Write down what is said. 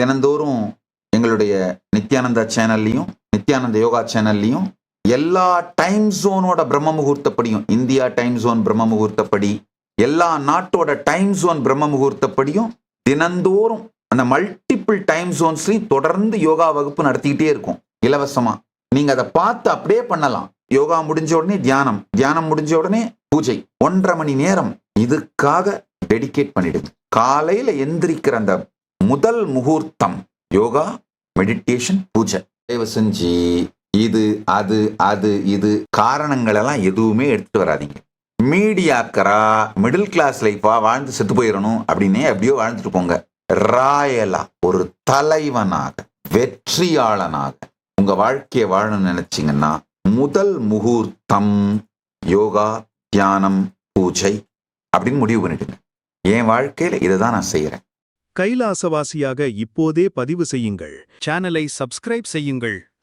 தினந்தோறும் எங்களுடைய நித்யானந்தா சேனல்லையும் நித்யானந்த யோகா சேனல்லையும் எல்லா டைம் ஜோனோட பிரம்ம முகூர்த்தப்படியும் இந்தியா டைம் ஜோன் பிரம்ம முகூர்த்தப்படி எல்லா நாட்டோட டைம் ஜோன் பிரம்ம முகூர்த்தப்படியும் தினந்தோறும் அந்த மல்டிபிள் டைம் ஜோன்ஸ்லையும் தொடர்ந்து யோகா வகுப்பு நடத்திக்கிட்டே இருக்கும் இலவசமா. நீங்க அதை பார்த்து அப்படியே பண்ணலாம். யோகா முடிஞ்ச உடனே தியானம் தியானம் முடிஞ்ச உடனே பூஜை. ஒன்றரை மணி நேரம் இதுக்காக டெடிகேட் பண்ணிடுங்க. காலையில எந்திரிக்கிற அந்த முதல் முகூர்த்தம் யோகா மெடிடேஷன் பூஜை. தயவு செஞ்சு இது அது அது இது காரணங்கள் எல்லாம் எதுவுமே எடுத்துட்டு வராதீங்க. மீடியாக்கரா மிடில் கிளாஸ் லைஃபா வாழ்ந்து செத்து போயிடணும் அப்படின்னே அப்படியோ வாழ்ந்துட்டு போங்க. ராயலா ஒரு தலைவனாக வெற்றியாளனாக உங்க வாழ்க்கையை வாழணும்னு நினைச்சிங்கன்னா முதல் முகூர்த்தம் யோகா தியானம் பூஜை அப்படின்னு முடிவு பண்ணிட்டுங்க என் வாழ்க்கையில் இதை தான் நான் செய்கிறேன் கைலாசவாசியாக இப்போதே பதிவு செய்யுங்கள். சேனலை சப்ஸ்கிரைப் செய்யுங்கள்.